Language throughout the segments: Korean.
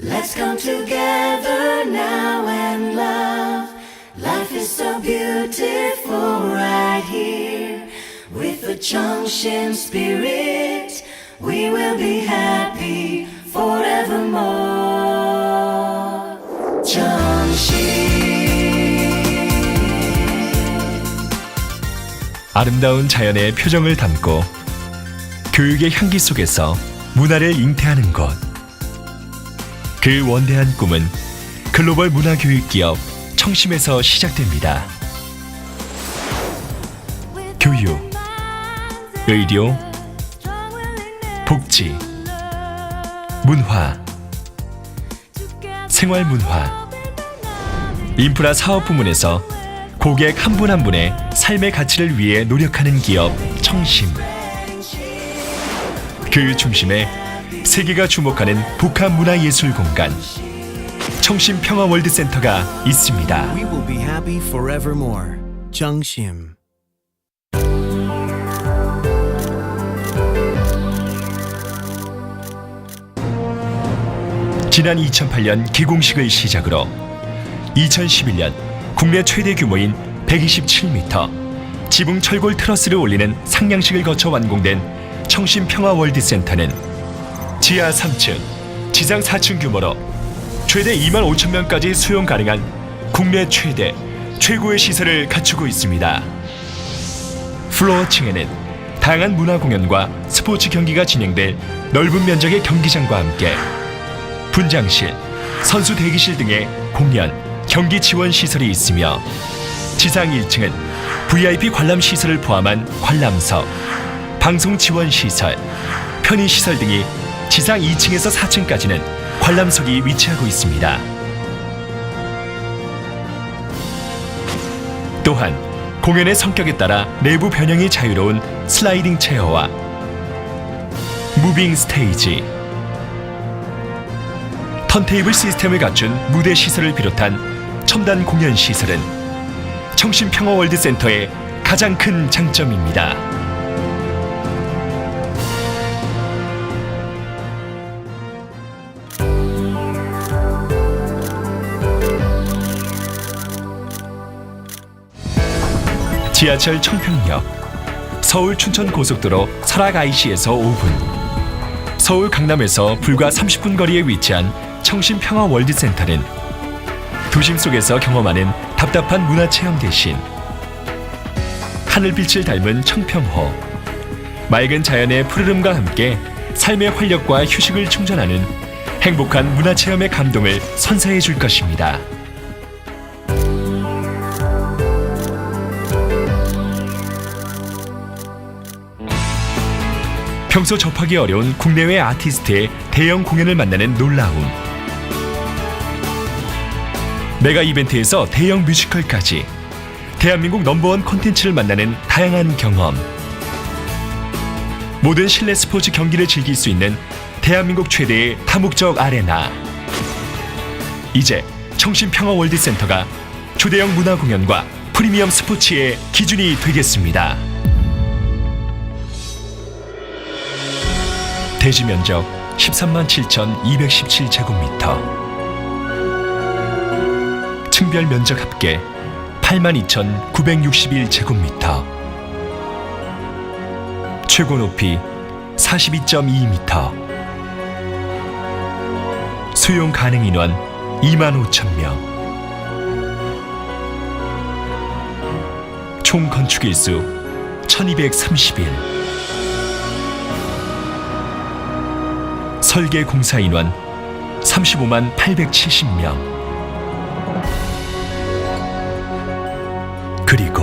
Let's come together now and love. Life is so beautiful right here. With the Chongshin spirit, we will be happy forevermore. Chongshin. 아름다운 자연의 표정을 담고 교육의 향기 속에서 문화를 잉태하는 곳. 그 원대한 꿈은 글로벌 문화교육 기업 청심에서 시작됩니다. 교육, 의료, 복지, 문화, 생활문화, 인프라 사업 부문에서 고객 한 분 한 분의 삶의 가치를 위해 노력하는 기업 청심. 그 중심에 세계가 주목하는 북한 문화예술 공간 청심 평화월드센터가 있습니다. We will be happy forevermore. Jungshim. 지난 2008년 기공식을 시작으로 2011년 국내 최대 규모인 127m 지붕 철골 트러스를 올리는 상냥식을 거쳐 완공된 청심 평화월드센터는 지하 3층, 지상 4층 규모로 최대 2만 5천 명까지 수용 가능한 국내 최대 최고의 시설을 갖추고 있습니다. 플로어층에는 다양한 문화 공연과 스포츠 경기가 진행될 넓은 면적의 경기장과 함께 분장실, 선수 대기실 등의 공연, 경기 지원 시설이 있으며 지상 1층은 VIP 관람 시설을 포함한 관람석, 방송 지원 시설, 편의 시설 등이 지상 2층에서 4층까지는 관람석이 위치하고 있습니다. 또한 공연의 성격에 따라 내부 변형이 자유로운 슬라이딩 체어와 무빙 스테이지, 턴테이블 시스템을 갖춘 무대 시설을 비롯한 첨단 공연 시설은 청심 평화월드센터의 가장 큰 장점입니다. 지하철 청평역, 서울 춘천 고속도로 설악 IC에서 5분. 서울 강남에서 불과 30분 거리에 위치한 청심 평화 월드센터는 도심 속에서 경험하는 답답한 문화 체험 대신 하늘빛을 닮은 청평호, 맑은 자연의 푸르름과 함께 삶의 활력과 휴식을 충전하는 행복한 문화 체험의 감동을 선사해 줄 것입니다. 평소 접하기 어려운 국내외 아티스트의 대형 공연을 만나는 놀라움. 메가 이벤트에서 대형 뮤지컬까지 대한민국 넘버원 콘텐츠를 만나는 다양한 경험. 모든 실내 스포츠 경기를 즐길 수 있는 대한민국 최대의 다목적 아레나. 이제 청심평화월드센터가 초대형 문화 공연과 프리미엄 스포츠의 기준이 되겠습니다. 대지 면적 13만 7,217제곱미터. 층별 면적 합계 8만 2,961제곱미터. 최고 높이 42.2m 수용 가능 인원 2만 5천 명. 총 건축 일수 1231 설계 공사 인원 35만 870명. 그리고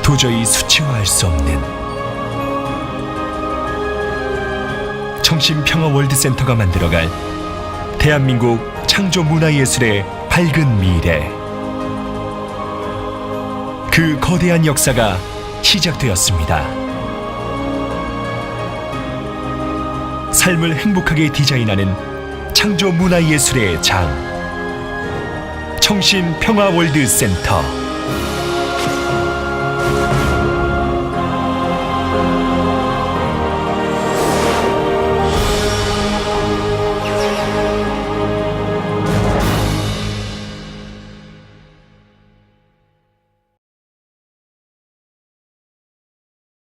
도저히 수치화할 수 없는 청심 평화 월드센터가 만들어갈 대한민국 창조 문화예술의 밝은 미래. 그 거대한 역사가 시작되었습니다. 삶을 행복하게 디자인하는 창조 문화예술의 장. 청심 평화월드 센터